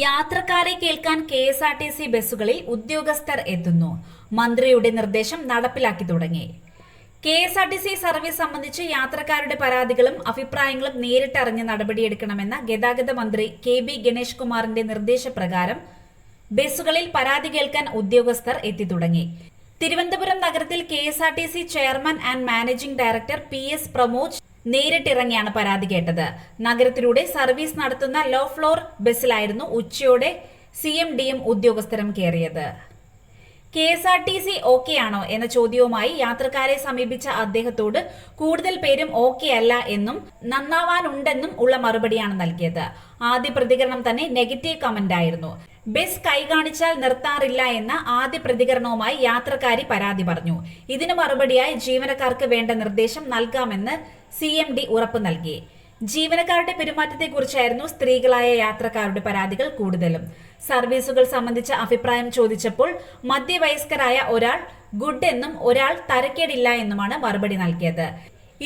യാത്രക്കാരെ കേൾക്കാൻ K S R T C ബസ്സുകളിൽ ഉദ്യോഗസ്ഥർ എത്തുന്നു. മന്ത്രിയുടെ നിർദ്ദേശം നടപ്പിലാക്കി തുടങ്ങി. K S R T C service സംബന്ധിച്ച് യാത്രക്കാരുടെ പരാതികളും അഭിപ്രായങ്ങളും നേരിട്ടറിഞ്ഞ് നടപടിയെടുക്കണമെന്ന ഗതാഗത മന്ത്രി കെ ബി ഗണേഷ് കുമാറിന്റെ നിർദ്ദേശപ്രകാരം ബസ്സുകളിൽ പരാതി കേൾക്കാൻ ഉദ്യോഗസ്ഥർ എത്തി തുടങ്ങി. തിരുവനന്തപുരം നഗരത്തിൽ K S R T C chairman and managing director P S Pramod നേരിട്ടിറങ്ങിയാണ് പരാതി കേട്ടത്. നഗരത്തിലൂടെ സർവീസ് നടത്തുന്ന ലോ ഫ്ലോർ ബസ്സിലായിരുന്നു ഉച്ചയോടെ സി എം ഡി എം ഉദ്യോഗസ്ഥരും കയറിയത് K S R T C okay ആണോ എന്ന ചോദ്യവുമായി യാത്രക്കാരെ സമീപിച്ച അദ്ദേഹത്തോട് കൂടുതൽ പേരും ഓക്കെ അല്ല എന്നും നന്നാവാനുണ്ടെന്നും ഉള്ള മറുപടിയാണ് നൽകിയത്. ആദ്യ പ്രതികരണം തന്നെ നെഗറ്റീവ് കമന്റ് ആയിരുന്നു ബസ് കൈ കാണിച്ചാൽ നിർത്താറില്ല എന്ന ആദ്യ പ്രതികരണവുമായി യാത്രക്കാരി പരാതി പറഞ്ഞു. ഇതിന് മറുപടിയായി ജീവനക്കാർക്ക് വേണ്ട നിർദ്ദേശം നൽകാമെന്ന് സി എം ഡി ഉറപ്പു നൽകി. ജീവനക്കാരുടെ പെരുമാറ്റത്തെക്കുറിച്ചായിരുന്നു സ്ത്രീകളായ യാത്രക്കാരുടെ പരാതികൾ കൂടുതലും. സർവീസുകൾ സംബന്ധിച്ച അഭിപ്രായം ചോദിച്ചപ്പോൾ മധ്യവയസ്കരായ ഒരാൾ ഗുഡ് എന്നും ഒരാൾ തരക്കേടില്ല എന്നുമാണ് മറുപടി നൽകിയത്.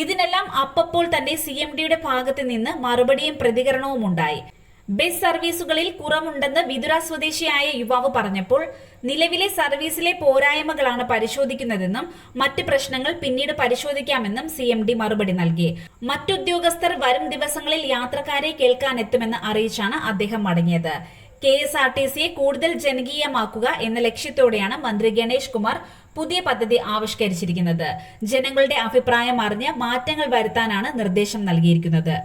ഇതിനെല്ലാം അപ്പപ്പോൾ തന്നെ സി എം ഡിയുടെ ഭാഗത്ത് നിന്ന് മറുപടിയും പ്രതികരണവും ഉണ്ടായി ബസ് സർവീസുകളിൽ കുറവുണ്ടെന്ന് വിതുര സ്വദേശിയായ യുവാവ് പറഞ്ഞപ്പോൾ നിലവിലെ സർവീസിലെ പോരായ്മകളാണ് പരിശോധിക്കുന്നതെന്നും മറ്റ് പ്രശ്നങ്ങൾ പിന്നീട് പരിശോധിക്കാമെന്നും സി എം ഡി മറുപടി നൽകി. മറ്റുദ്യോഗസ്ഥർ വരും ദിവസങ്ങളിൽ യാത്രക്കാരെ കേൾക്കാനെത്തുമെന്ന് അറിയിച്ചാണ് അദ്ദേഹം മടങ്ങിയത്. കെ എസ് ആർ ടി സിയെ കൂടുതൽ ജനകീയമാക്കുക എന്ന ലക്ഷ്യത്തോടെയാണ് മന്ത്രി ഗണേഷ് കുമാർ പുതിയ പദ്ധതി ആവിഷ്കരിച്ചിരിക്കുന്നത്. ജനങ്ങളുടെ അഭിപ്രായം അറിഞ്ഞ് മാറ്റങ്ങൾ വരുത്താനാണ് നിർദ്ദേശം നൽകിയിരിക്കുന്നത്.